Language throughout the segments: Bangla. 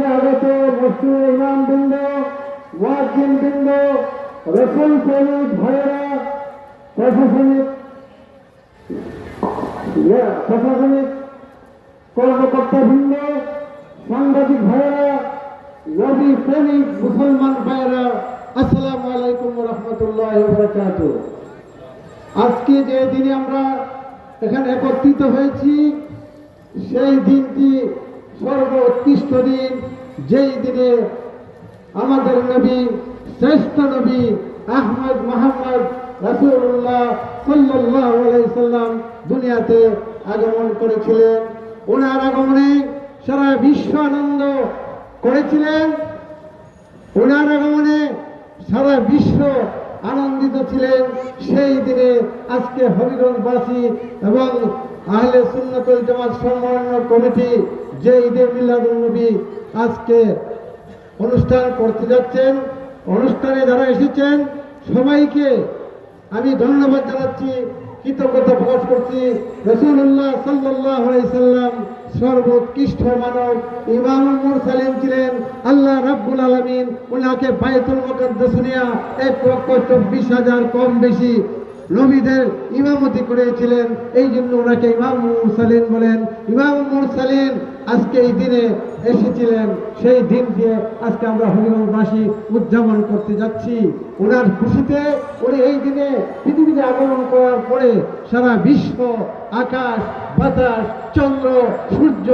থেকে আগত মসজিদ ইমাম বৃন্দ ওয়াজিন বৃন্দ রসুল প্রেমিক ভাইয়েরা, প্রশাসনিক প্রশাসনিক কর্মকর্তা বৃন্দ সাংবাদিক ভাইয়েরা, নবী প্রেমিক মুসলমান ভাইয়েরা, আসসালামু আলাইকুম রহমতুল্লাহ বরকাত আজকে যে দিনে আমরা এখানে একত্রিত হয়েছি, সেই দিনটি সর্বোৎকৃষ্ট দিন, যেই দিনে আমাদের নবী, শ্রেষ্ঠ নবী আহমদ মোহাম্মদ রাসুল্লাহ সাল্লাহ সাল্লাম দুনিয়াতে আগমন করেছিলেন। ওনার আগমনে সারা বিশ্ব আনন্দ করেছিলেন। ওনার আগমনে সারা বিশ্ব আনন্দিত ছিলেন। সেই দিনে আজকে হবিগঞ্জবাসী এবং আহলে সুন্নতুল জামাত সম্মাননা কমিটি যে ঈদে মিলাদুল নবী আজকে অনুষ্ঠান করতে যাচ্ছেন, অনুষ্ঠানে যারা এসেছেন, সবাইকে আমি ধন্যবাদ জানাচ্ছি, কৃতজ্ঞতা প্রকাশ করছি। রসুল্লাহ সাল্লাহ সাল্লাম সর্বোৎকৃষ্ট মানব ইমাম সালিম ছিলেন। আল্লাহ রাব্বুল আলমিন ওনাকে বায়তুল মকদ্দসনিয়া এক লক্ষ চব্বিশ হাজার কম বেশি নবীদের ইমামতি করেছিলেন। এই জন্য ওনাকে ইমাম মুরসালিন বলেন। ইমাম মুরসালিন আজকে এই দিনে এসেছিলেন। সেই দিন দিয়ে আজকে আমরা হরিগঞ্জবাসী উদযাপন করতে যাচ্ছি। ওনার খুশিতে উনি এই দিনে পৃথিবীতে আগমন করার পরে সারা বিশ্ব, আকাশ বাতাস, চন্দ্র, সূর্য,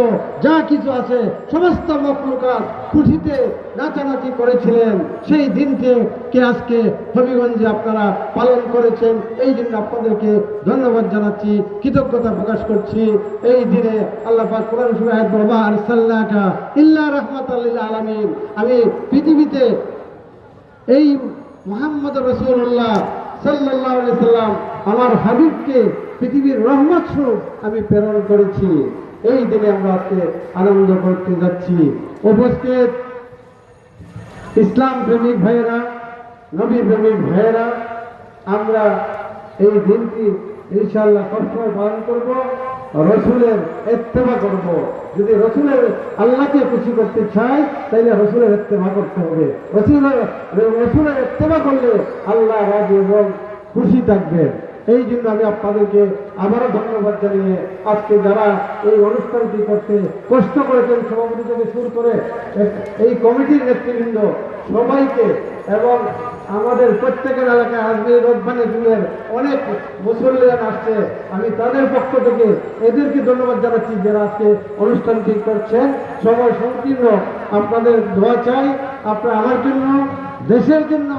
যা কিছু আছে, সমস্ত মকলুকাত খুশিতে নাচানাচি করেছিলেন। সেই দিনকে কে আজকে হবিগঞ্জে আপনারা পালন করেছেন, এই জন্য আপনাদেরকে ধন্যবাদ জানাচ্ছি, কৃতজ্ঞতা প্রকাশ করছি। এই দিনে আল্লাহ পাক কোরআন ইল্লা রহমাতাল্লিল আলামিন। আমি পৃথিবীতে এই মোহাম্মদ রসুল্লাহ সাল্লাহ সাল্লাম আমার হাবিবকে পৃথিবীর রহমত স্বরূপ আমি প্রেরণ করেছি। এই দিনে আমরা আজকে আনন্দ করতে যাচ্ছি। উপস্থিত ইসলাম প্রেমিক ভাইয়েরা, নবী প্রেমিক ভাইয়েরা, আমরা এই দিনটি ইনশাল্লাহ সবসময় পালন করব, রসুলের এত্তেমা করব। যদি রসুলের আল্লাহকে খুশি করতে চাই তাহলে রসুলের এত্তেমা করতে হবে। রসুলের রসুলের এত্তেমা করলে আল্লাহ রাজি এবং খুশি থাকবেন। এই জন্য আমি আপনাদেরকে আবারও ধন্যবাদ জানিয়ে আজকে যারা এই অনুষ্ঠানটি করতে কষ্ট করেছেন সভাপতি থেকে শুরু করে এই কমিটির নেতৃবৃন্দ সবাইকে এবং আমাদের প্রত্যেকের এলাকায় আজমির রোদবানে যুগের অনেক মুসল্লিয়ান আসছে, আমি তাদের পক্ষ থেকে এদেরকে ধন্যবাদ জানাচ্ছি যারা আজকে অনুষ্ঠানটি করছেন সময় সংকীর্ণ। আপনাদের দোয়া চাই, আপনারা আমার জন্য, দেশের জন্য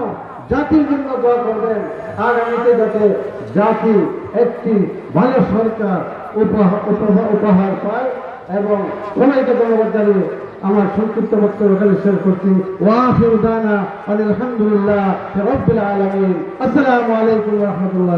জাতির জন্য দোয়া করবেন। আগামীতে যাতে জাতি একটি ভালো সরকার উপহার পায় এবং সবাইকে ধন্যবাদ জানিয়ে আমার সংক্ষিপ্ত বক্তব্য এখানে শেষ করছি। ওয়াফির আলহামদুলিল্লাহ রব্বিল আলমিন। আসসালামু আলাইকুম রহমতুল্লাহ